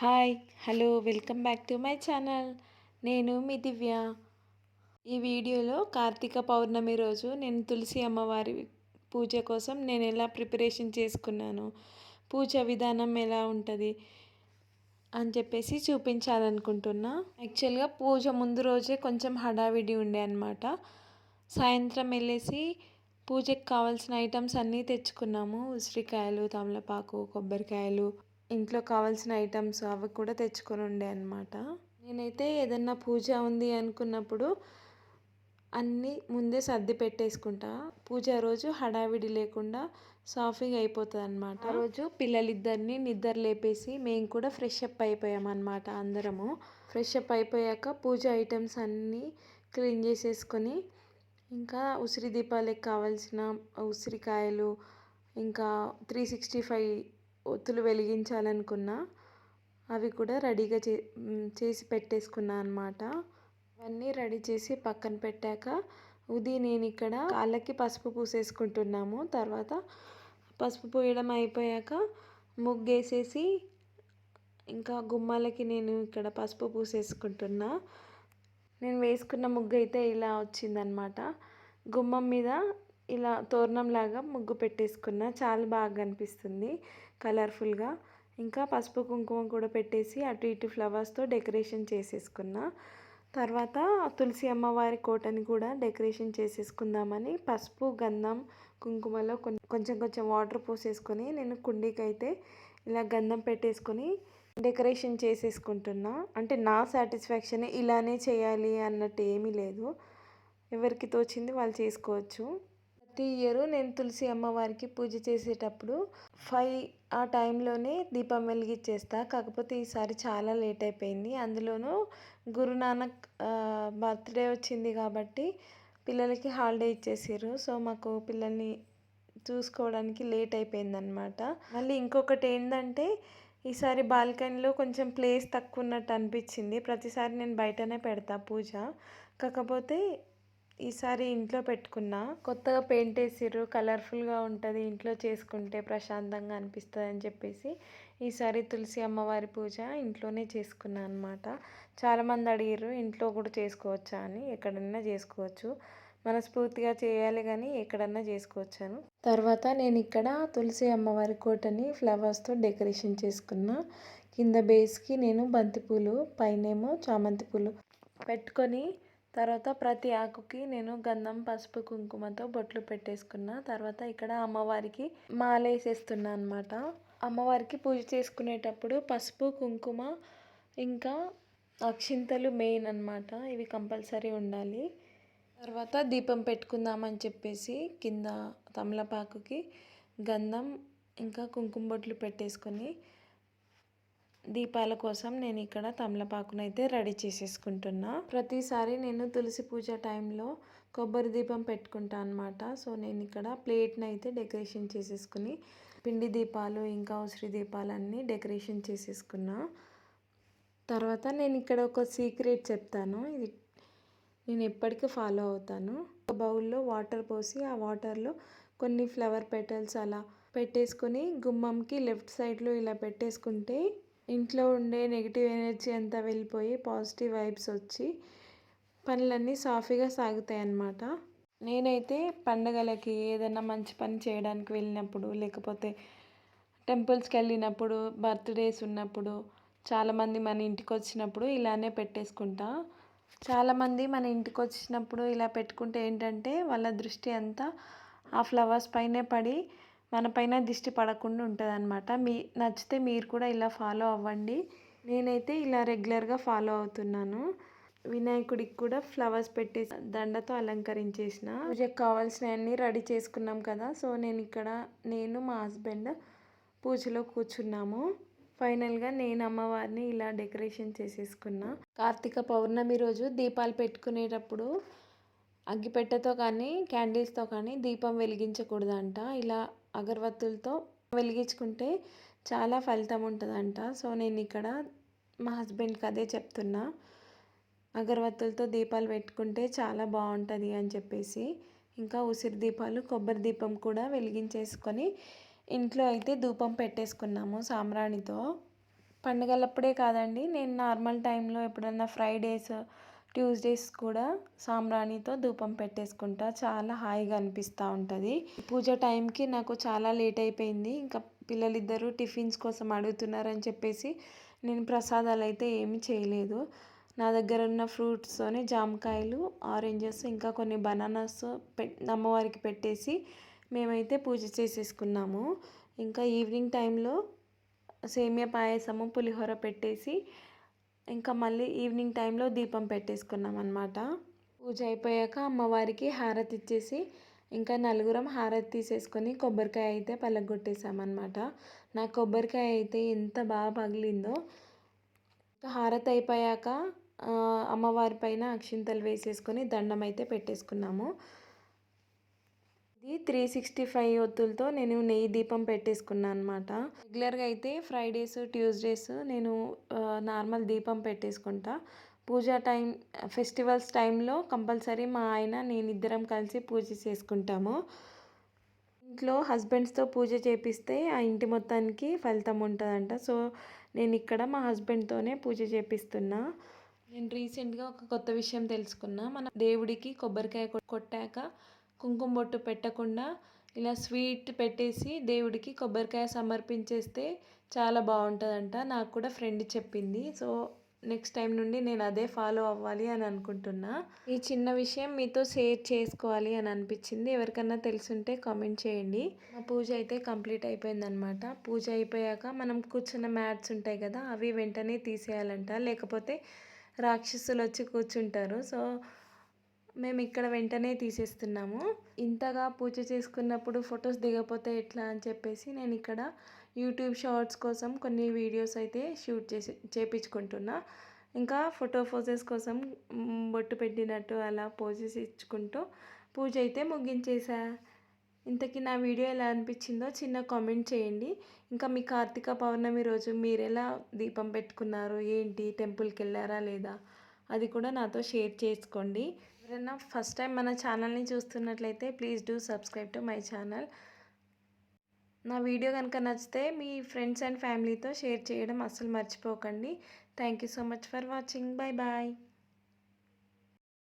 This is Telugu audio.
Hi hello welcome back to my channel. నేను మీ దివ్య. ఈ వీడియోలో కార్తీక పౌర్ణమి రోజు నేను తులసి అమ్మవారి పూజ కోసం నేను ఎలా ప్రిపరేషన్ చేసుకున్నాను పూజ విధానం ఎలా ఉంటుంది అని చెప్పేసి చూపించాలనుకుంటున్నా. యాక్చువల్గా పూజ ముందు రోజే కొంచెం హడావిడి ఉండే అనమాట సాయంత్రం వెళ్ళేసి పూజకి కావాల్సిన ఐటమ్స్ అన్నీ తెచ్చుకున్నాము. ఉసిరికాయలు తమలపాకు కొబ్బరికాయలు ఇంట్లో కావాల్సిన ఐటమ్స్ అవి కూడా తెచ్చుకొని ఉండే అనమాట నేనైతే ఏదన్నా పూజ ఉంది అనుకున్నప్పుడు అన్నీ ముందే సర్ది పెట్టేసుకుంటా. పూజ రోజు హడావిడి లేకుండా సాఫీగా అయిపోతుంది అనమాట ఆ రోజు పిల్లలిద్దరిని నిద్ర లేపేసి మేము కూడా ఫ్రెష్ అప్ అయిపోయామన్నమాట అందరము. ఫ్రెష్ అప్ అయిపోయాక పూజ ఐటమ్స్ అన్నీ క్లీన్ చేసేసుకొని ఇంకా ఉసిరి దీపాలకు కావాల్సిన ఉసిరికాయలు ఇంకా త్రీ సిక్స్టీ ఫైవ్ ఒత్తులు వెలిగించాలనుకున్నా అవి కూడా రెడీగా చే చేసి పెట్టేసుకున్నా అనమాట అవన్నీ రెడీ చేసి పక్కన పెట్టాక ఉది నేను ఇక్కడ కాళ్ళకి పసుపు పూసేసుకుంటున్నాము. తర్వాత పసుపు పూయడం అయిపోయాక ముగ్గేసేసి ఇంకా గుమ్మాలకి నేను ఇక్కడ పసుపు పూసేసుకుంటున్నా. నేను వేసుకున్న ముగ్గు అయితే ఇలా వచ్చిందనమాట గుమ్మం మీద ఇలా తోరణంలాగా ముగ్గు పెట్టేసుకున్న చాలా బాగా అనిపిస్తుంది కలర్ఫుల్గా. ఇంకా పసుపు కుంకుమ కూడా పెట్టేసి అటు ఇటు ఫ్లవర్స్తో డెకరేషన్ చేసేసుకున్న. తర్వాత తులసి అమ్మవారి కోటని కూడా డెకరేషన్ చేసేసుకుందామని పసుపు గంధం కుంకుమలో కొంచెం కొంచెం వాటర్ పోసేసుకొని నేను కుండీకి అయితే ఇలా గంధం పెట్టేసుకొని డెకరేషన్ చేసేసుకుంటున్నా. అంటే నా సాటిస్ఫాక్షన్ ఇలానే చేయాలి అన్నట్టు ఏమీ లేదు. ఎవరికి తోచింది వాళ్ళు చేసుకోవచ్చు. ప్రతి ఇయర్ నేను తులసి అమ్మవారికి పూజ చేసేటప్పుడు ఫైవ్ ఆ టైంలోనే దీపం వెలిగించేస్తా కాకపోతే ఈసారి చాలా లేట్ అయిపోయింది. అందులోనూ గురునానక్ బర్త్డే వచ్చింది కాబట్టి పిల్లలకి హాలిడే ఇచ్చేసారు సో మాకు పిల్లల్ని చూసుకోవడానికి లేట్ అయిపోయిందనమాట మళ్ళీ ఇంకొకటి ఏంటంటే ఈసారి బాల్కనీలో కొంచెం ప్లేస్ తక్కువ ఉన్నట్టు అనిపించింది. ప్రతిసారి నేను బయటనే పెడతా పూజ. కాకపోతే ఈసారి ఇంట్లో పెట్టుకున్నా. కొత్తగా పెయింట్ వేసిర్రు. కలర్ఫుల్గా ఉంటుంది. ఇంట్లో చేసుకుంటే ప్రశాంతంగా అనిపిస్తుంది అని చెప్పేసి ఈసారి తులసి అమ్మవారి పూజ ఇంట్లోనే చేసుకున్నాను అనమాట చాలామంది అడిగారు ఇంట్లో కూడా చేసుకోవచ్చా అని. ఎక్కడన్నా చేసుకోవచ్చు. మనస్ఫూర్తిగా చేయాలి కానీ ఎక్కడన్నా చేసుకోవచ్చాను. తర్వాత నేను ఇక్కడ తులసి అమ్మవారి కోటని ఫ్లవర్స్తో డెకరేషన్ చేసుకున్నా. కింద బేస్కి నేను బంతిపూలు పైనేమో చామంతి పూలు పెట్టుకొని తర్వాత ప్రతి ఆకుకి నేను గంధం పసుపు కుంకుమతో బొట్లు పెట్టేసుకున్న. తర్వాత ఇక్కడ అమ్మవారికి మాల వేసేస్తున్నా అనమాట అమ్మవారికి పూజ చేసుకునేటప్పుడు పసుపు కుంకుమ ఇంకా అక్షింతలు మెయిన్ అనమాట ఇవి కంపల్సరీ ఉండాలి. తర్వాత దీపం పెట్టుకుందామని చెప్పేసి కింద తమలపాకుకి గంధం ఇంకా కుంకుమ బొట్లు పెట్టేసుకొని దీపాల కోసం నేను ఇక్కడ తమలపాకును అయితే రెడీ చేసేసుకుంటున్నా. ప్రతిసారి నేను తులసి పూజ టైంలో కొబ్బరి దీపం పెట్టుకుంటా అనమాట సో నేను ఇక్కడ ప్లేట్ని అయితే డెకరేషన్ చేసేసుకుని పిండి దీపాలు ఇంకా ఉసిరి దీపాలన్నీ డెకరేషన్ చేసేసుకున్నా. తర్వాత నేను ఇక్కడ ఒక సీక్రెట్ చెప్తాను. ఇది నేను ఎప్పటికీ ఫాలో అవుతాను. ఒక బౌల్లో వాటర్ పోసి ఆ వాటర్లో కొన్ని ఫ్లవర్ పెటల్స్ అలా పెట్టేసుకొని గుమ్మంకి లెఫ్ట్ సైడ్లో ఇలా పెట్టేసుకుంటే ఇంట్లో ఉండే నెగిటివ్ ఎనర్జీ అంతా వెళ్ళిపోయి పాజిటివ్ వైబ్స్ వచ్చి పనులన్నీ సాఫీగా సాగుతాయి అన్నమాట. నేనైతే పండగలకి ఏదైనా మంచి పని చేయడానికి వెళ్ళినప్పుడు లేకపోతే టెంపుల్స్కి వెళ్ళినప్పుడు బర్త్డేస్ ఉన్నప్పుడు చాలామంది మన ఇంటికి వచ్చినప్పుడు ఇలానే పెట్టేసుకుంటా. చాలామంది మన ఇంటికి వచ్చినప్పుడు ఇలా పెట్టుకుంటే ఏంటంటే వాళ్ళ దృష్టి అంతా ఆ ఫ్లవర్స్ పైనే పడి మన పైన దిష్టి పడకుండా ఉంటుంది అనమాట మీ నచ్చితే మీరు కూడా ఇలా ఫాలో అవ్వండి. నేనైతే ఇలా రెగ్యులర్గా ఫాలో అవుతున్నాను. వినాయకుడికి కూడా ఫ్లవర్స్ పెట్టి దండతో అలంకరించేసిన. పూజకు కావాల్సినవన్నీ రెడీ చేసుకున్నాం కదా. సో నేను ఇక్కడ నేను మా హస్బెండ్ పూజలో కూర్చున్నాము. ఫైనల్గా నేను అమ్మవారిని ఇలా డెకరేషన్ చేసేసుకున్నా. కార్తీక పౌర్ణమి రోజు దీపాలు పెట్టుకునేటప్పుడు అగ్గిపెట్టెతో కానీ క్యాండిల్స్తో కానీ దీపం వెలిగించకూడదంట. ఇలా అగరబత్తులతో వెలిగించుకుంటే చాలా ఫలితం ఉంటుందంట. సో నేను ఇక్కడ మా హస్బెండ్కి అదే చెప్తున్నా. అగరబత్తులతో దీపాలు పెట్టుకుంటే చాలా బాగుంటుంది అని చెప్పేసి. ఇంకా ఉసిరి దీపాలు కొబ్బరి దీపం కూడా వెలిగించేసుకొని ఇంట్లో అయితే ధూపం పెట్టేసుకున్నాము సాంబ్రాణితో. పండుగలప్పుడే కాదండి నేను నార్మల్ టైంలో ఎప్పుడన్నా ఫ్రైడేస్ ట్యూస్డేస్ కూడా సాంబ్రాణితో ధూపం పెట్టేసుకుంటా చాలా హాయిగా అనిపిస్తూ ఉంటుంది. పూజ టైంకి నాకు చాలా లేట్ అయిపోయింది. ఇంకా పిల్లలిద్దరూ టిఫిన్స్ కోసం అడుగుతున్నారని చెప్పేసి నేను ప్రసాదాలు అయితే ఏమీ చేయలేదు. నా దగ్గర ఉన్న ఫ్రూట్స్తోనే జామకాయలు ఆరెంజెస్ ఇంకా కొన్ని బనానాస్ పె అమ్మవారికి పెట్టేసి మేమైతే పూజ చేసేసుకున్నాము. ఇంకా ఈవినింగ్ టైంలో సేమియా పాయసము పులిహోర పెట్టేసి ఇంకా మళ్ళీ ఈవినింగ్ టైంలో దీపం పెట్టేసుకున్నాం అనమాట పూజ అయిపోయాక అమ్మవారికి హారతి ఇచ్చేసి ఇంకా నలుగురం హారతి తీసేసుకొని కొబ్బరికాయ అయితే పలగొట్టేసామన్నమాట నా కొబ్బరికాయ అయితే ఎంత బాగా పగిలిందో. హారతి అయిపోయాక అమ్మవారి పైన అక్షింతలు వేసేసుకొని దండం అయితే పెట్టేసుకున్నాము. ఇది త్రీ సిక్స్టీ ఫైవ్ ఒత్తులతో నేను నెయ్యి దీపం పెట్టేసుకున్నాను అనమాట రెగ్యులర్గా అయితే ఫ్రైడేస్ ట్యూస్డేస్ నేను నార్మల్ దీపం పెట్టేసుకుంటా. పూజ టైం ఫెస్టివల్స్ టైంలో కంపల్సరీ మా ఆయన నేను ఇద్దరం కలిసి పూజ చేసుకుంటాము. ఇంట్లో హస్బెండ్స్తో పూజ చేపిస్తే ఆ ఇంటి మొత్తానికి ఫలితం ఉంటుందంట. సో నేను ఇక్కడ మా హస్బెండ్తోనే పూజ చేపిస్తున్నా. నేను రీసెంట్గా ఒక కొత్త విషయం తెలుసుకున్నా. మన దేవుడికి కొబ్బరికాయ కొట్టాక కుంకుమ బొట్టు పెట్టకుండా ఇలా స్వీట్ పెట్టేసి దేవుడికి కొబ్బరికాయ సమర్పించేస్తే చాలా బాగుంటుందంట. నాకు కూడా ఫ్రెండ్ చెప్పింది. సో నెక్స్ట్ టైం నుండి నేను అదే ఫాలో అవ్వాలి అని అనుకుంటున్నా. ఈ చిన్న విషయం మీతో షేర్ చేసుకోవాలి అని అనిపించింది. ఎవరికన్నా తెలుసుంటే కామెంట్ చేయండి. మా పూజ అయితే కంప్లీట్ అయిపోయిందనమాట పూజ అయిపోయాక మనం కూర్చున్న మ్యాట్స్ ఉంటాయి కదా అవి వెంటనే తీసేయాలంట. లేకపోతే రాక్షసులు వచ్చి కూర్చుంటారు. సో మేము ఇక్కడ వెంటనే తీసేస్తున్నాము. ఇంతగా పూజ చేసుకున్నప్పుడు ఫొటోస్ దిగపోతే ఎట్లా అని చెప్పేసి నేను ఇక్కడ యూట్యూబ్ షార్ట్స్ కోసం కొన్ని వీడియోస్ అయితే షూట్ చేసి చేపించుకుంటున్నా. ఇంకా ఫోటో పోజెస్ కోసం బొట్టు పెట్టినట్టు అలా పోజెస్ ఇచ్చుకుంటూ పూజ అయితే ముగించేసా. ఇంతకీ నా వీడియో ఎలా అనిపించిందో చిన్న కామెంట్ చేయండి. ఇంకా మీ కార్తీక పౌర్ణమి రోజు మీరు ఎలా దీపం పెట్టుకున్నారు? ఏంటి? టెంపుల్కి వెళ్ళారా లేదా? అది కూడా నాతో షేర్ చేసుకోండి. ఎవరైనా ఫస్ట్ టైం మన ఛానల్ని చూస్తున్నట్లయితే please do subscribe to my channel. నా వీడియో కనుక నచ్చితే మీ ఫ్రెండ్స్ అండ్ ఫ్యామిలీతో షేర్ చేయడం అస్సలు మర్చిపోకండి. Thank you so much for watching. Bye bye.